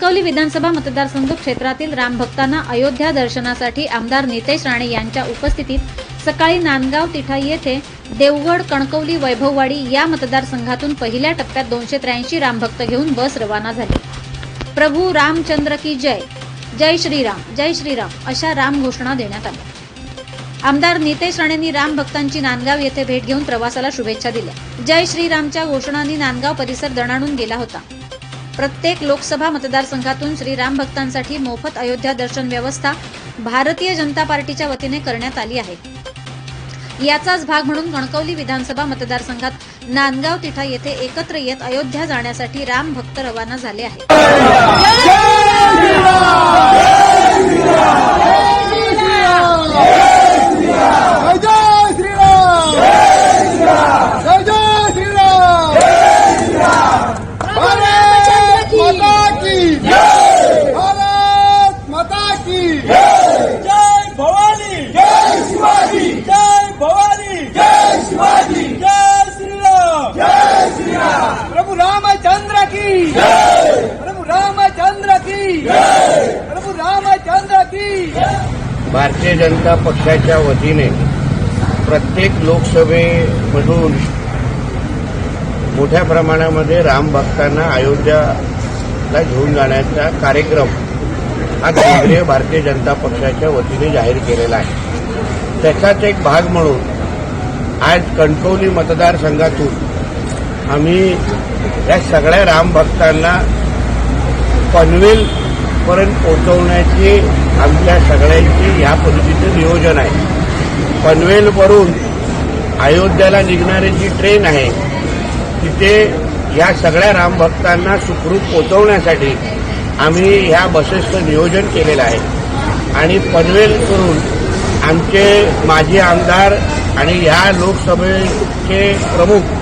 कणकवली विधानसभा मतदारसंघ क्षेत्रातील रामभक्तांना अयोध्या दर्शनासाठी आमदार नितेश राणे यांच्या उपस्थितीत सकाळी नांदगाव तिठा येथे देवगड कणकवली वैभववाडी या मतदारसंघातून पहिल्या टप्प्यात दोनशे त्र्याऐंशी रामभक्त घेऊन बस रवाना झाली. प्रभू रामचंद्र की जय. जय श्रीराम जय श्रीराम अशा राम घोषणा देण्यात आल्या. आमदार नितेश राणेंनी राम भक्तांची नांदगाव येथे भेट घेऊन प्रवासाला शुभेच्छा दिल्या. जय श्रीरामच्या घोषणांनी नांदगाव परिसर दणाणून गेला होता. प्रत्येक लोकसभा मतदारसंघातून श्रीराम भक्तांसाठी मोफत अयोध्या दर्शन व्यवस्था भारतीय जनता पार्टीच्या वतीने करण्यात आली आहे. याचाच भाग म्हणून कणकवली विधानसभा मतदारसंघात नांदगाव तिठा येथे एकत्र येत अयोध्या जाण्यासाठी राम भक्त रवाना झाले आहेत जय जय श्रीराम जय जय श्रीराम भारत माता की भारत माता जय भवानी जय शिवाजी जय भवानी जय शिवाजी जय श्रीराम जय श्रीराम प्रभु रामचंद्र की प्रभु रामचंद्र की प्रभु रामचंद्र की भारतीय जनता पक्षाच्या वतीने प्रत्येक लोकसभेमधून मोठ्या प्रमाणामध्ये राम भक्तांना अयोध्याला घेऊन जाण्याचा कार्यक्रम हा केंद्रीय भारतीय जनता पक्षाच्या वतीने जाहीर केलेला आहे. त्याचाच एक भाग म्हणून आज कणकवली मतदारसंघातून आम्ही या सगळ्या रामभक्तांना पनवेलपर्यंत पोचवण्याची पोहोचवण्याची आमच्या सगळ्यांची या पद्धतीचं नियोजन आहे. पनवेलवरून अयोध्याला निघणारी जी ट्रेन आहे तिथे या सगळ्या रामभक्तांना सुखरूप पोचवण्यासाठी आम्ही ह्या बसेसचं नियोजन केलेलं आहे. आणि पनवेल करून आमचे माजी आमदार आणि ह्या लोकसभेचे प्रमुख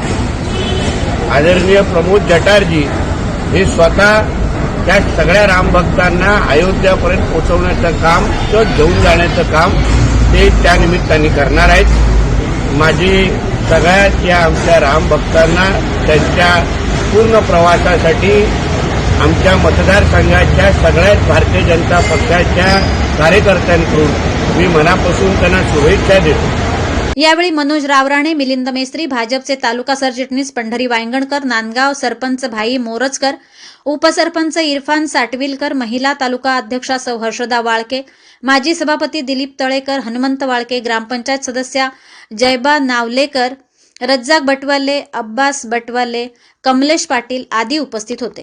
आदरणीय प्रमोद जटारजी हे स्वतः त्या सगळ्या रामभक्तांना अयोध्यापर्यंत पोहोचवण्याचं काम किंवा घेऊन जाण्याचं काम ते त्यानिमित्ताने करणार आहेत. माझी सगळ्या त्या आमच्या रामभक्तांना त्यांच्या पूर्ण प्रवासासाठी आमच्या मतदारसंघाच्या सगळ्याच भारतीय जनता पक्षाच्या कार्यकर्त्यांकडून मी मनापासून त्यांना शुभेच्छा देतो. यावेळी मनोज रावराणे मिलिंद मेस्त्री भाजपचे तालुका सरचिटणीस पंढरी वायंगणकर नांदगाव सरपंच भाई मोरजकर उपसरपंच इरफान साटविलकर महिला तालुका अध्यक्षा सौ हर्षदा वाळके माजी सभापती दिलीप तळेकर हनुमंत वाळके ग्रामपंचायत सदस्या जयबा नावलेकर रज्जाक बटवाले अब्बास बटवाले कमलेश पाटील आदी उपस्थित होते.